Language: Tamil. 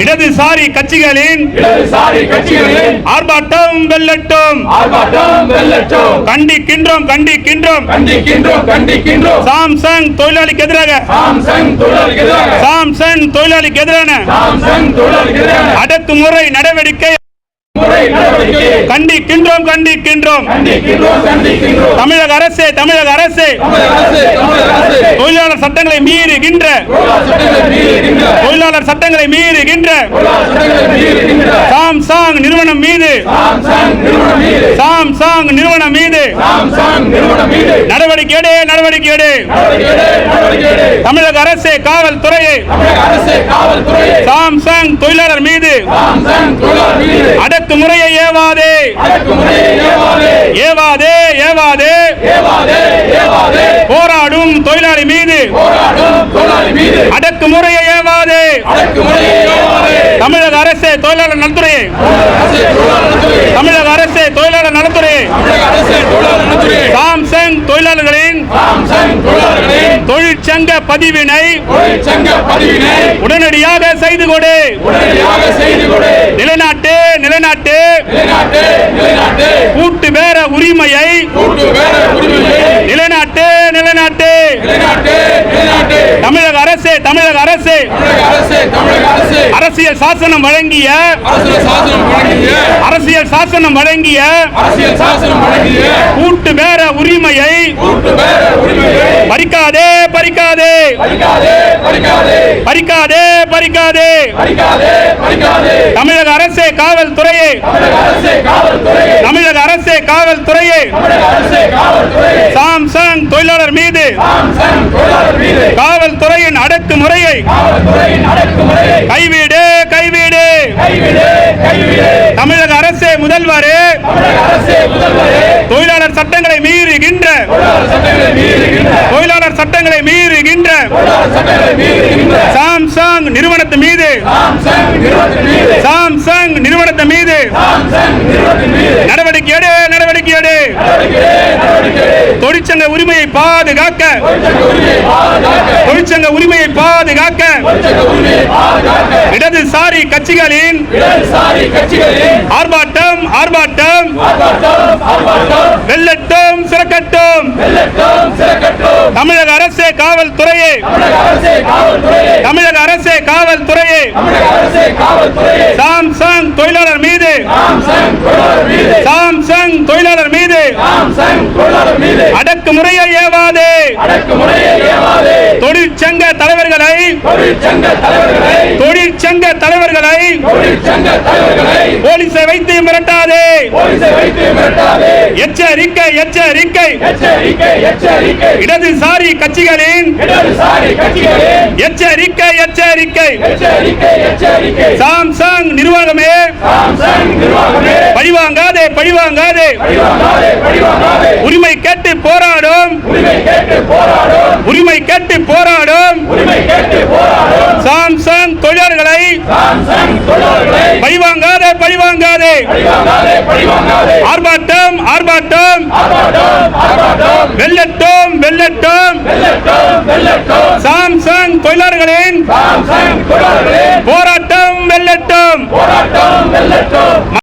இடதுசாரி கட்சிகளின் ஆர்ப்பாட்டம் வெல்லட்டும். கண்டிக்கின்றோம் கண்டிக்கின்றோம். கண்டிக்கின்றோம் சாம்சங் தொழிலாளிக்கு எதிராக. சாம்சங் தொழிலாளிக்கு எதிரான. அடக்குமுறை நடவடிக்கை. கண்டிக்கின்றோம். கண்டிக்கின்றோம் தமிழக அரசு தமிழக அரசு. தொழிலாளர் சட்டங்களை மீறுகின்ற. தொழிலாளர் சட்டங்களை மீறுகின்ற. சாம்சாங் நிறுவனம் மீது. சாம்சாங் நிறுவனம் மீது. நடவடிக்கை எடு நடவடிக்கை எடு தமிழக அரசு காவல்துறையை. சாம்சாங் தொழிலாளர் மீது. அடக்குமுறையை ஏவாதே. அடக்குமுறையை ஏவாதே. தமிழக அரசு தொழிலாளர் நலத்துறையை தமிழக அரசு தொழிலாளர் நலத்துறையை சாம்சங் தொழிலாளர்களின் தொழிற்சங்க பதிவினை உடனடியாக செய்து கொடு. நிலைநாட்டு. அரசு தமிழக அரசு. அரசியல் சாசனம் வழங்கிய அரசியல் சாசனம் வழங்கிய கூட்டு பேர உரிமையை பறிக்காதே பறிக்காதே. பறிக்காதே பறிக்காதே. தமிழக அரசே காவல்துறையே. தமிழக அரசே காவல்துறையே. சாம்சன் கைவிடு கைவிடு. தமிழக அரசே முதல்வர். தொழிலாளர் சட்டங்களை மீறுகின்ற. தொழிலாளர் சட்டங்களை மீறுகின்ற. சாம்சங் நிறுவனத்தின் மீது தொழிற்சங்க உரிமையை பாதுகாக்க. தொழிற்சங்க உரிமையை பாதுகாக்க. இடதுசாரி கட்சிகளின் ஆர்ப்பாட்டம் ஆர்ப்பாட்டம். வெள்ளட்டும் சிறக்கட்டும். தமிழக அரசே காவல்துறையே. தமிழக அரசு காவல்துறையே. அடக்குமுறையை ஏவாதே. தொழிற்சங்க தலைவர்களை. தொழிற்சங்க தலைவர்களை. போலீசை வைத்து மிரட்டாதே. எச்சரிக்கை எச்சரிக்கை. இடதுசாரி கட்சிகளின் எச்சரிக்கை எச்சரிக்கை. சாம்சங் நிர்வாகமே. நிர்வாகமே. பழிவாங்காதே பழிவாங்காதே. உரிமை கேட்டு போராடும். உரிமை கேட்டு போராடும். சாம்சங் தொழிலாளர்களை பழிவாங்காதே பழிவாங்காதே. ஆர்ப்பாட்டம் ஆர்ப்பாட்டம். வெல்லட்டும் வெல்லட்டும். சாம்சங் தொழிலாளர்களின் போராட்டம் வெல்லட்டும். போராட்டம் வெல்லட்டும்.